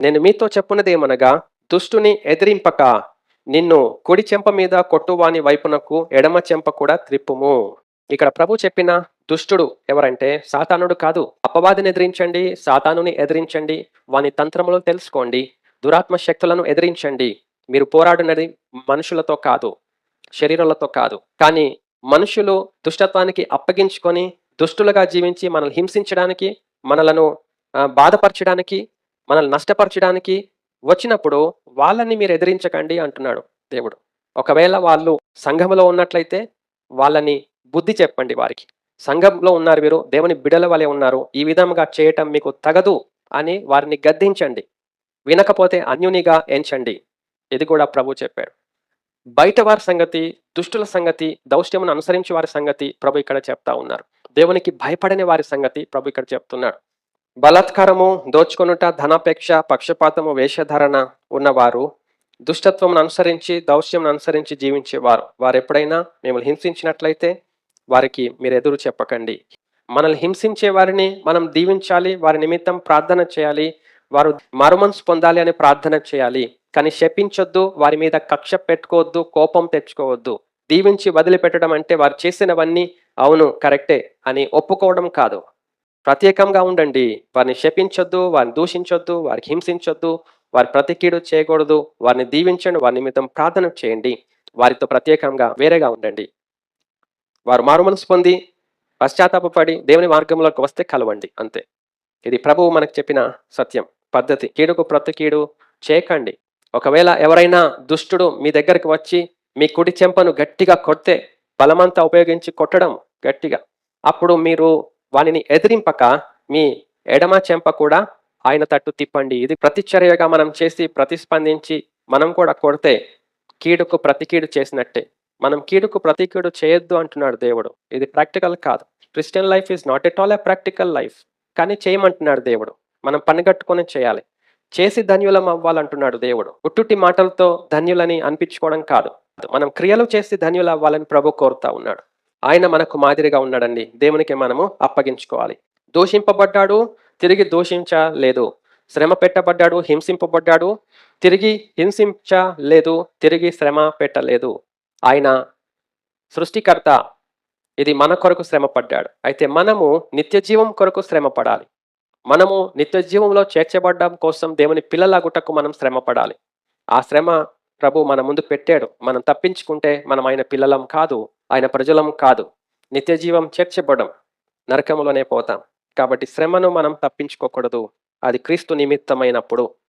నేను మీతో చెప్పున్నది ఏమనగా దుష్టుని ఎదిరింపక నిన్ను కుడి చెంప మీద కొట్టువాని వైపునకు ఎడమ చెంప కూడా త్రిప్పుము. ఇక్కడ ప్రభు చెప్పిన దుష్టుడు ఎవరంటే సాతానుడు కాదు. అపవాదిని ఎదిరించండి సాతానుని ఎదిరించండి వాని తంత్రములు తెలుసుకోండి దురాత్మ శక్తులను ఎదిరించండి. మీరు పోరాడినది మనుషులతో కాదు శరీరాలతో కాదు. కానీ మనుషులు దుష్టత్వానికి అప్పగించుకొని దుష్టులుగా జీవించి మనల్ని హింసించడానికి మనలను బాధపరచడానికి మనల్ని నష్టపరచడానికి వచ్చినప్పుడు వాళ్ళని మీరు ఎదిరించకండి అంటున్నాడు దేవుడు. ఒకవేళ వాళ్ళు సంఘంలో ఉన్నట్లయితే వాళ్ళని బుద్ధి చెప్పండి వారికి. సంఘంలో ఉన్నారు వీరు దేవుని బిడల వలె ఉన్నారు ఈ విధంగా చేయటం మీకు తగదు అని వారిని గద్దించండి. వినకపోతే అన్యునిగా ఎంచండి. ఇది కూడా ప్రభు చెప్పాడు. బయట వారి సంగతి దుష్టుల సంగతి దౌష్ట్యమును అనుసరించి వారి సంగతి ప్రభు ఇక్కడ చెప్తా ఉన్నారు. దేవునికి భయపడని వారి సంగతి ప్రభు ఇక్కడ చెప్తున్నాడు. బలాత్కారము దోచుకొనుట ధనాపేక్ష పక్షపాతము వేషధారణ ఉన్నవారు దుష్టత్వం అనుసరించి దౌష్యం అనుసరించి జీవించేవారు వారు. ఎప్పుడైనా మిమ్మల్ని హింసించినట్లయితే వారికి మీరు ఎదురు చెప్పకండి. మనల్ని హింసించే వారిని మనం దీవించాలి వారి నిమిత్తం ప్రార్థన చేయాలి వారు మరుమనసు పొందాలి అని ప్రార్థన చేయాలి. కానీ శపించొద్దు వారి మీద కక్ష పెట్టుకోవద్దు కోపం తెచ్చుకోవద్దు. దీవించి వదిలిపెట్టడం అంటే వారు చేసినవన్నీ అవును కరెక్టే అని ఒప్పుకోవడం కాదు. ప్రత్యేకంగా ఉండండి. వారిని శపించొద్దు వారిని దూషించొద్దు వారికి హింసించొద్దు వారి ప్రతికీడు చేయకూడదు వారిని దీవించండి వారి నిమిత్తం ప్రార్థన చేయండి. వారితో ప్రత్యేకంగా వేరేగా ఉండండి. వారు మారుమనసు పొంది పశ్చాత్తాపడి దేవుని మార్గంలోకి వస్తే కలవండి. అంతే. ఇది ప్రభువు మనకు చెప్పిన సత్యం. పద్ధతి. కీడుకు ప్రతి కీడు చేయకండి. ఒకవేళ ఎవరైనా దుష్టుడు మీ దగ్గరికి వచ్చి మీ కుడి చెంపను గట్టిగా కొడితే బలమంతా ఉపయోగించి కొట్టడం గట్టిగా. అప్పుడు మీరు వానిని ఎదిరింపక మీ ఎడమ చెంప కూడా ఆయన తట్టు తిప్పండి. ఇది ప్రతిచర్యగా మనం చేసి ప్రతిస్పందించి మనం కూడా కొడితే కీడుకు ప్రతికీడు చేసినట్టే. మనం కీడుకు ప్రతికీడు చేయొద్దు అంటున్నాడు దేవుడు. ఇది ప్రాక్టికల్ కాదు. Christian life is not at all a practical life. కానీ చేయమంటున్నాడు దేవుడు. మనం పనిగట్టుకొని చేయాలి. చేసి ధన్యులం అవ్వాలంటున్నాడు దేవుడు. ఉట్టుటి మాటలతో ధన్యులని అనిపించుకోవడం కాదు. మనం క్రియలు చేసి ధన్యులు అవ్వాలని ప్రభు కోరుతా ఉన్నాడు. ఆయన మనకు మాదిరిగా ఉన్నాడండి. దేవునికి మనము అప్పగించుకోవాలి. దూషింపబడ్డాడు తిరిగి దూషించలేదు. శ్రమ పెట్టబడ్డాడు హింసింపబడ్డాడు తిరిగి హింసించలేదు తిరిగి శ్రమ పెట్టలేదు. ఆయన సృష్టికర్త. ఇది మన కొరకు శ్రమ పడ్డాడు అయితే మనము నిత్య జీవం కొరకు శ్రమ పడాలి మనము నిత్య జీవంలో చేర్చబడ్డం కోసం దేవుని పిల్లలాగుటకు మనం శ్రమ పడాలి ఆ శ్రమ ప్రభు మన ముందు పెట్టాడు. మనం తప్పించుకుంటే మనం ఆయన పిల్లలం కాదు. ఆయన ప్రజలం కాదు. నిత్యజీవం చేర్చబడం నరకములోనే పోతాం. కాబట్టి శ్రమను మనం తప్పించుకోకూడదు. అది క్రీస్తు నిమిత్తమైనప్పుడు.